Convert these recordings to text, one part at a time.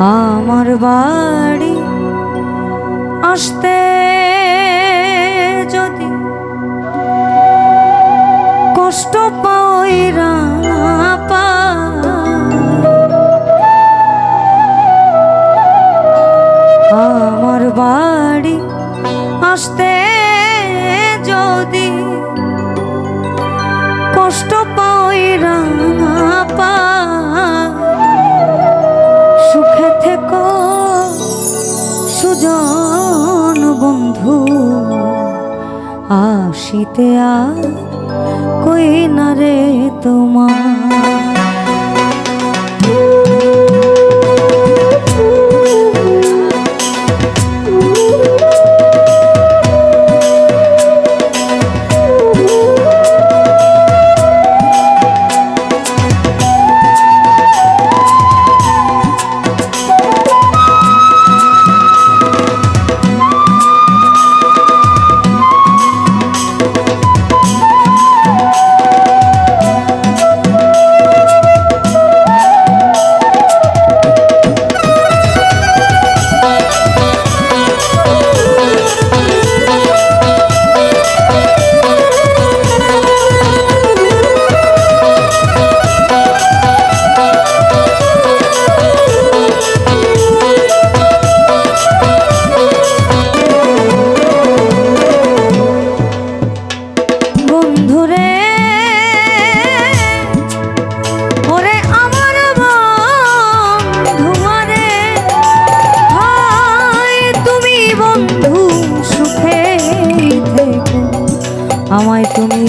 আমার বাড়ি আসতে যদি কষ্ট পাই আমার বাড়ি আসতে হাসিতে আর কই না রে তোমার? আমায় তুমি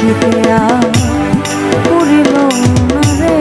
দেখিয়া পুরিল না রে।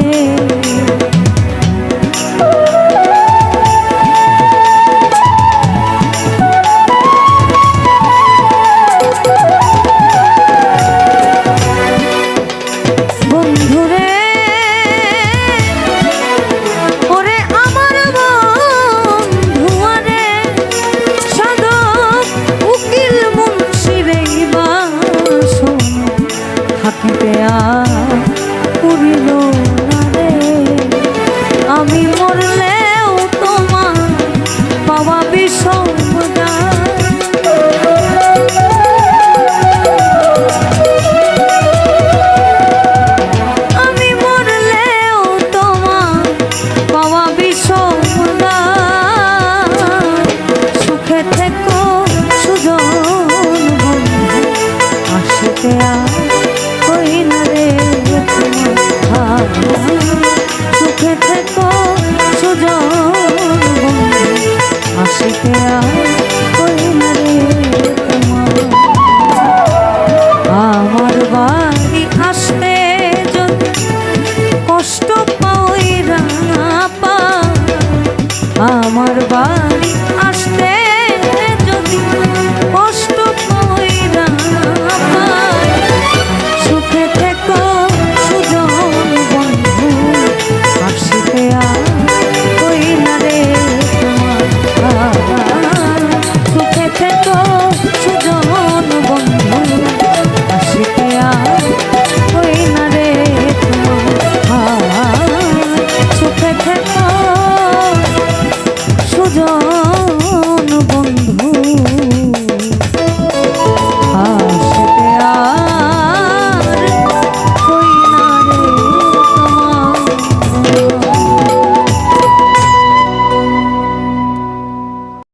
থেকো সুজন আসিতে আর